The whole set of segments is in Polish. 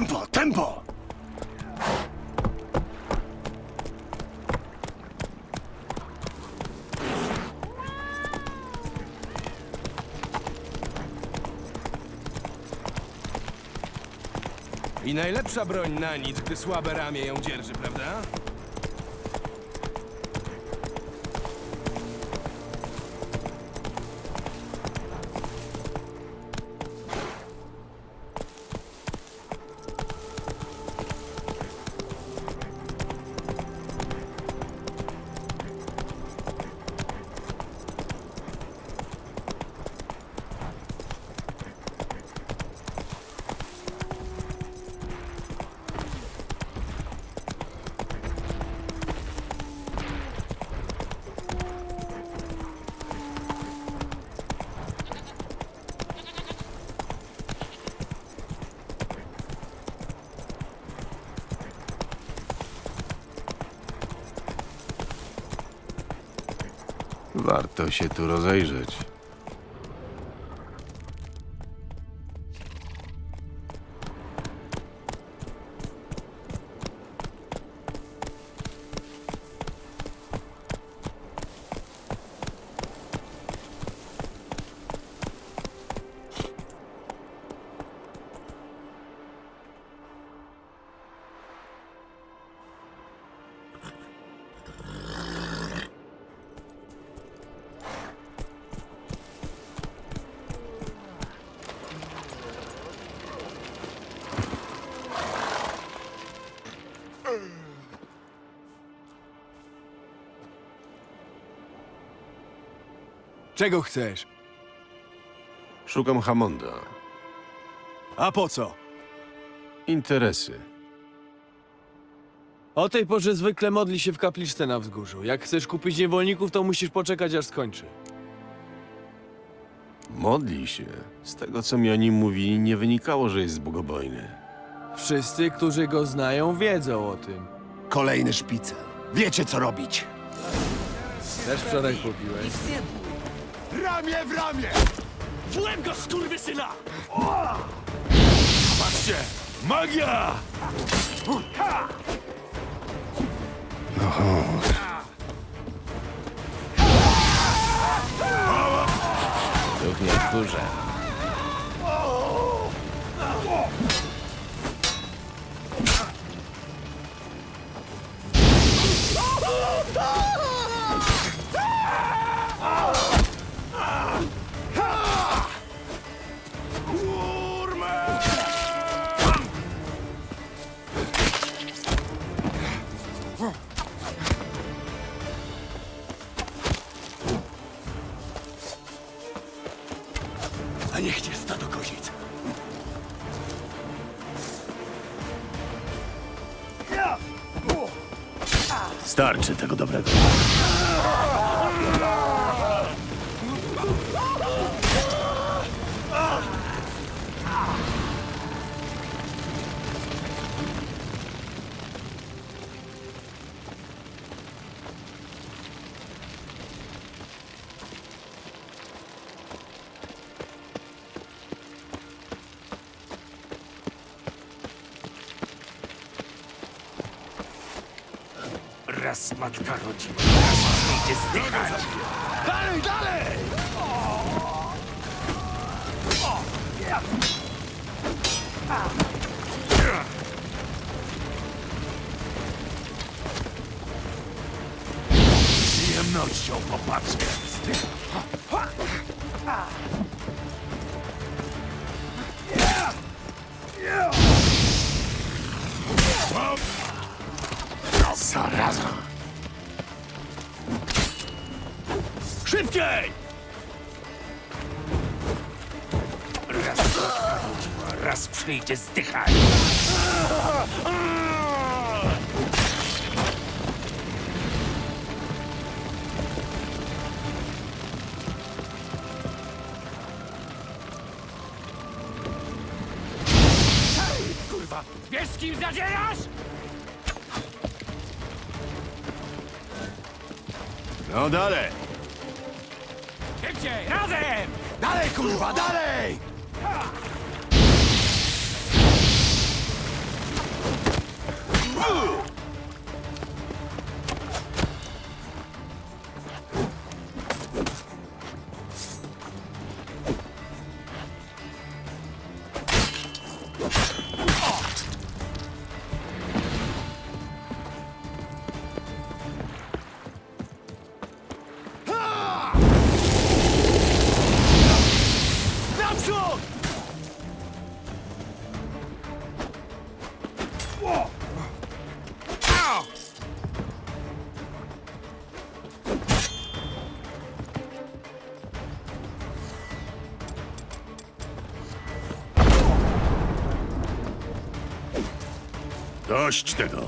Tempo, tempo! I najlepsza broń na nic, gdy słabe ramię ją dzierży, prawda? Warto się tu rozejrzeć. Czego chcesz? Szukam Hamonda. A po co? Interesy. O tej porze zwykle modli się w kapliczce na wzgórzu. Jak chcesz kupić niewolników, to musisz poczekać, aż skończy. Modli się. Z tego, co mi o nim mówili, nie wynikało, że jest bogobojny. Wszyscy, którzy go znają, wiedzą o tym. Kolejny szpicel. Wiecie, co robić. Też wczoraj kupiłeś. Ramię w ramię! W łeb go, skurwysyna! Patrzcie! Magia! Duch nie wkurza. A niech cię stado kozic. Starczy tego dobrego. Raz matka rodziła, raz wyjdzie zdychać. Dalej, dalej! Z przyjemnością popatrzę. Zaraza! Szybciej! Raz raz przyjdzie zdychać. Wiesz z kim zadzierasz? No dalej! Chodźcie, razem! Dalej, kurwa, dalej! Uh! Dość tego.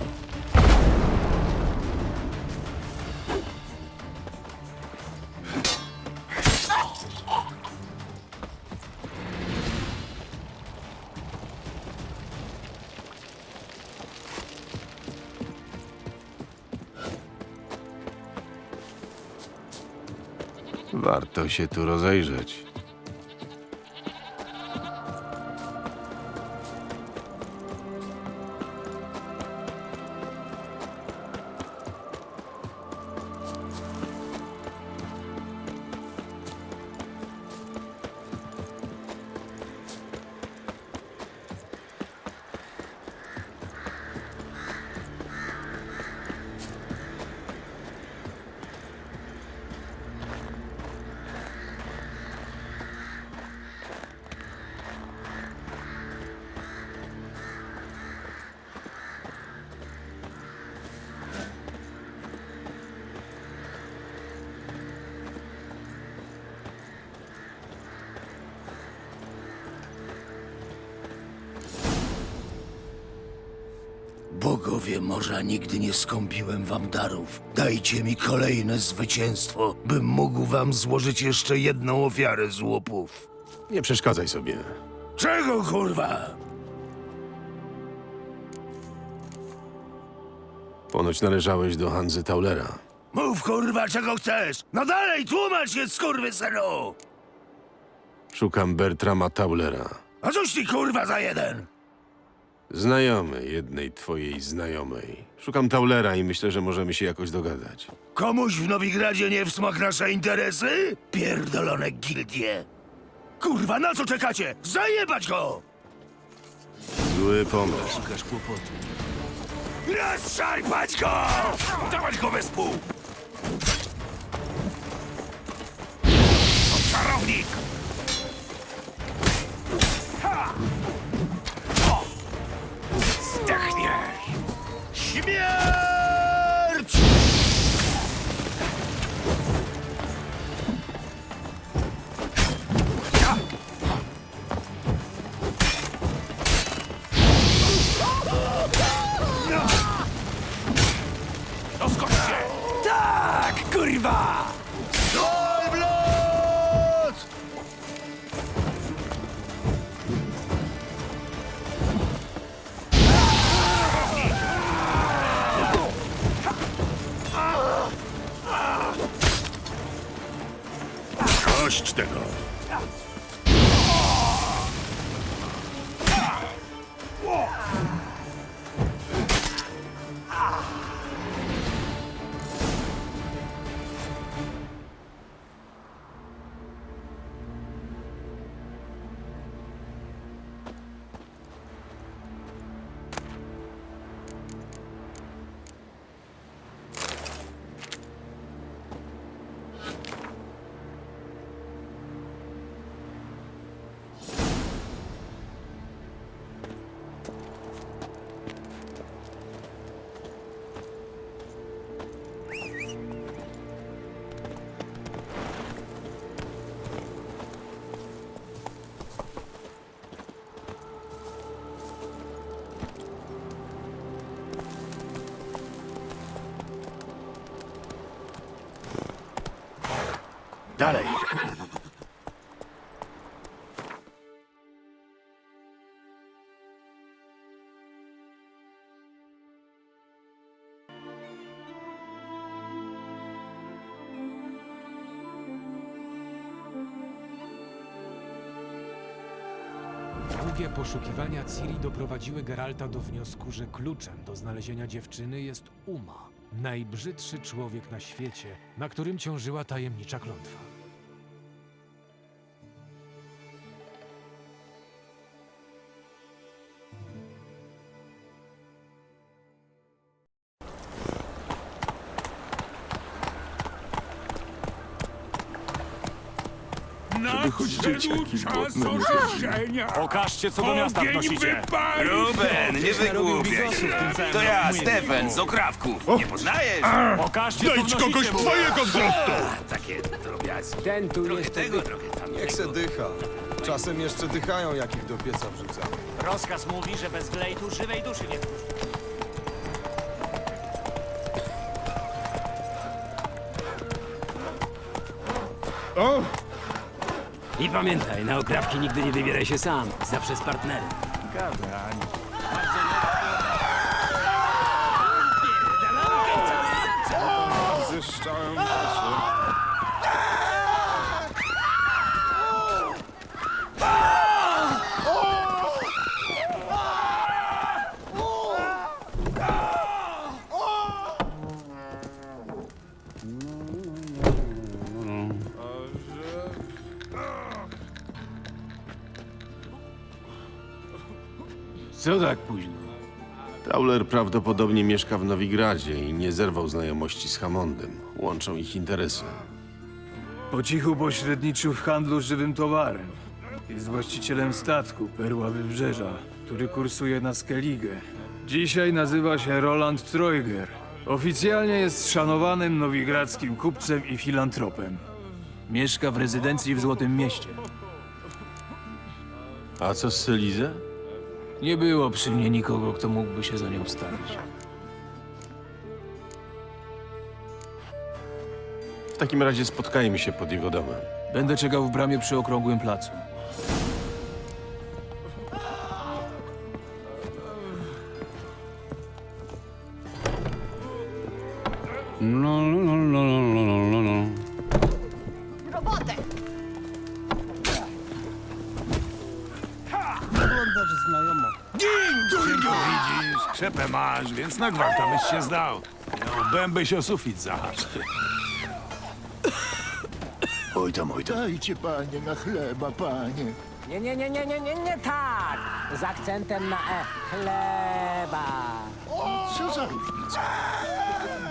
Warto się tu rozejrzeć. Bogowie morza, nigdy nie skąpiłem wam darów. Dajcie mi kolejne zwycięstwo, bym mógł wam złożyć jeszcze jedną ofiarę z łupów. Nie przeszkadzaj sobie. Czego kurwa? Ponoć należałeś do Hanzy Taulera. Mów kurwa, czego chcesz! No dalej, tłumacz się, skurwysynu! Szukam Bertrama Taulera. A cóż ty kurwa za jeden? Znajomy jednej twojej znajomej. Szukam Taulera i myślę, że możemy się jakoś dogadać. Komuś w Nowigradzie nie w smak nasze interesy? Pierdolone gildie! Kurwa, na co czekacie? Zajebać go! Zły pomysł. Szukasz kłopotu. Rozszarpać go! Dawać go bez pół! 미. Dalej! Długie poszukiwania Ciri doprowadziły Geralta do wniosku, że kluczem do znalezienia dziewczyny jest Uma, najbrzydszy człowiek na świecie, na którym ciążyła tajemnicza klątwa. Nadszedł czas oczyszczenia! Pokażcie, co do miasta wnosicie. Ruben, nie wygłupiaj się. To ja, Stefan z Okrawków. Nie poznajesz? Pokażcie, co Znajdź wnosicie, kogoś twojego wzrostu! Takie drobiazgi. Ten tu Trochę tego, trochę. Niech se dycha. Czasem jeszcze dychają, jak ich do pieca wrzuca. Rozkaz mówi, że bez glejtu żywej duszy nie wpuszczą. I pamiętaj, na okrawki nigdy nie wybieraj się sam, zawsze z partnerem. Co tak późno? Tauler prawdopodobnie mieszka w Nowigradzie i nie zerwał znajomości z Hammondem. Łączą ich interesy. Po cichu pośredniczył w handlu żywym towarem. Jest właścicielem statku Perła Wybrzeża, który kursuje na Skellige. Dzisiaj nazywa się Roland Treuger. Oficjalnie jest szanowanym nowigradzkim kupcem i filantropem. Mieszka w rezydencji w Złotym Mieście. A co z Selizę? Nie było przy mnie nikogo, kto mógłby się za nią starać. W takim razie spotkajmy się pod jego domem. Będę czekał w bramie przy okrągłym placu. Robotę! Krzepę masz, więc na gwałta byś się zdał. No, bęby się o sufit zahacz. Oj tam, oj tam. Dajcie, panie, na chleba, panie. Nie, nie, nie, nie, nie, nie, nie tak! Z akcentem na e. Chleba. Co za różnica?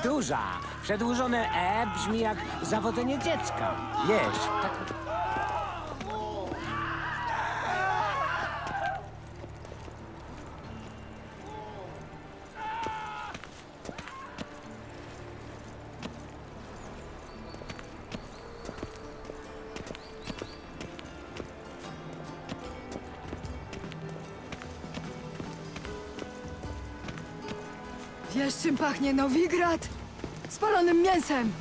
Duża. Przedłużone e brzmi jak zawodzenie dziecka. Jeść. Tak. Wiesz, czym pachnie Nowigrad? Spalonym mięsem!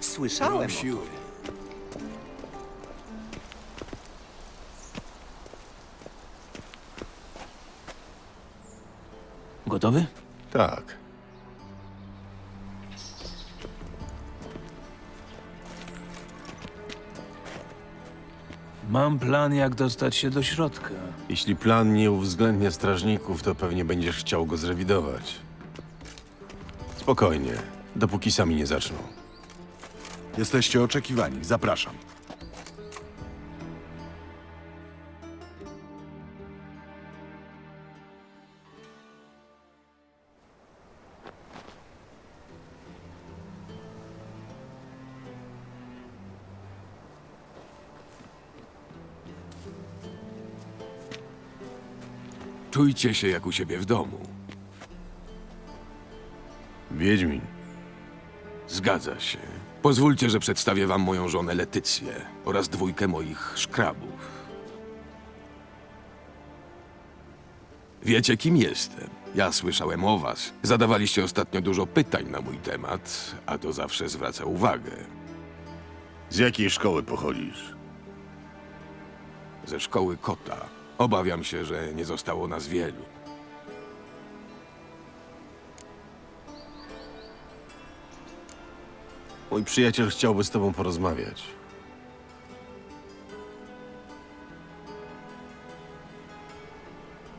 Słyszałem. Siły. Gotowy? Tak. Mam plan, jak dostać się do środka. Jeśli plan nie uwzględnia strażników, to pewnie będziesz chciał go zrewidować. Spokojnie, dopóki sami nie zaczną. Jesteście oczekiwani. Zapraszam. Czujcie się jak u siebie w domu. Wiedźmin. Zgadza się. Pozwólcie, że przedstawię wam moją żonę Letycję oraz dwójkę moich szkrabów. Wiecie, kim jestem. Ja słyszałem o was. Zadawaliście ostatnio dużo pytań na mój temat, a to zawsze zwraca uwagę. Z jakiej szkoły pochodzisz? Ze szkoły kota. Obawiam się, że nie zostało nas wielu. Mój przyjaciel chciałby z tobą porozmawiać.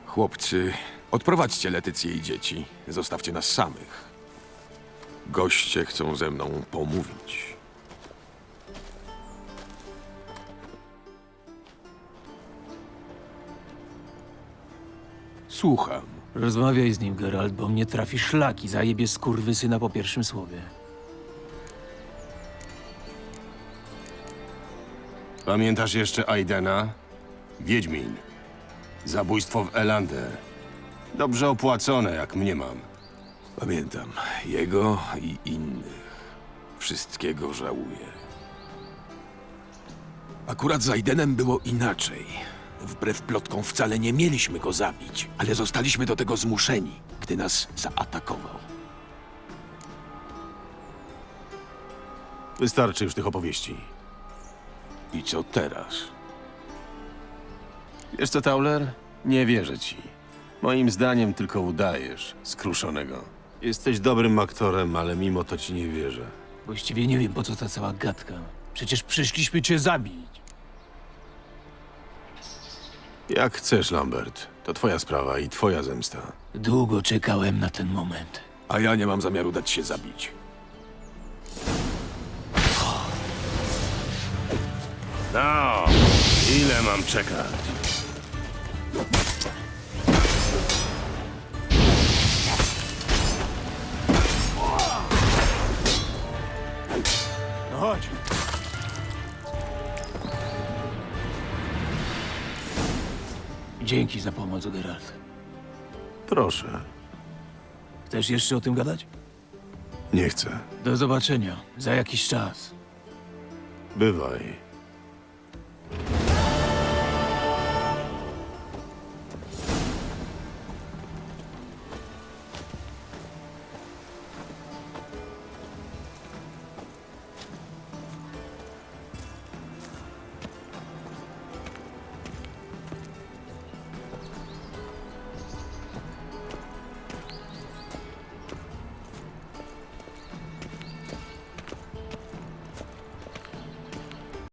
Chłopcy, odprowadźcie Letycję i dzieci. Zostawcie nas samych. Goście chcą ze mną pomówić. Słucham. Rozmawiaj z nim, Geralt, bo mnie trafi szlak i zajebie skurwysyna po pierwszym słowie. Pamiętasz jeszcze Aidena? Wiedźmin. Zabójstwo w Elander. Dobrze opłacone, jak mnie mam. Pamiętam jego i innych. Wszystkiego żałuję. Akurat z Aidenem było inaczej. Wbrew plotkom wcale nie mieliśmy go zabić, ale zostaliśmy do tego zmuszeni, gdy nas zaatakował. Wystarczy już tych opowieści. I co teraz? Wiesz co, Tauler? Nie wierzę ci. Moim zdaniem tylko udajesz skruszonego. Jesteś dobrym aktorem, ale mimo to ci nie wierzę. Właściwie nie wiem, po co ta cała gadka. Przecież przyszliśmy cię zabić. Jak chcesz, Lambert. To twoja sprawa i twoja zemsta. Długo czekałem na ten moment. A ja nie mam zamiaru dać się zabić. No, ile mam czekać? No chodź. Dzięki za pomoc, Geralt. Proszę. Chcesz jeszcze o tym gadać? Nie chcę. Do zobaczenia. Za jakiś czas. Bywaj.